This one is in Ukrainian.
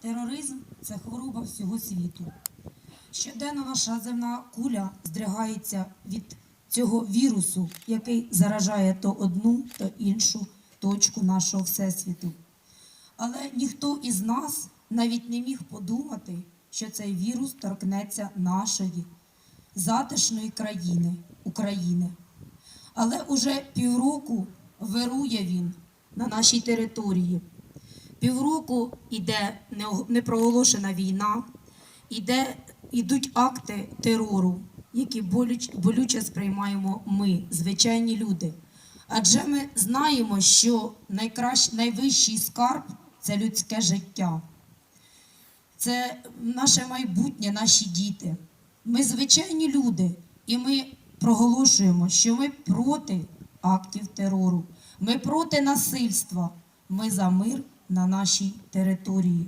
Тероризм це хвороба всього світу. Щоденно наша земна куля здригається від цього вірусу, який заражає то одну, то іншу точку нашого всесвіту. Але ніхто із нас навіть не міг подумати, що цей вірус торкнеться нашої затишної країни України. Але уже півроку вирує він на нашій території. Півроку нео- непроголошена війна, іде, ідуть акти терору, які болюч, болюче сприймаємо ми, звичайні люди. Адже ми знаємо, що найкращ, найвищий скарб це людське життя. Це наше майбутнє, наші діти. Ми звичайні люди, і ми проголошуємо, що ми проти актів терору, ми проти насильства, ми за мир на нашій території.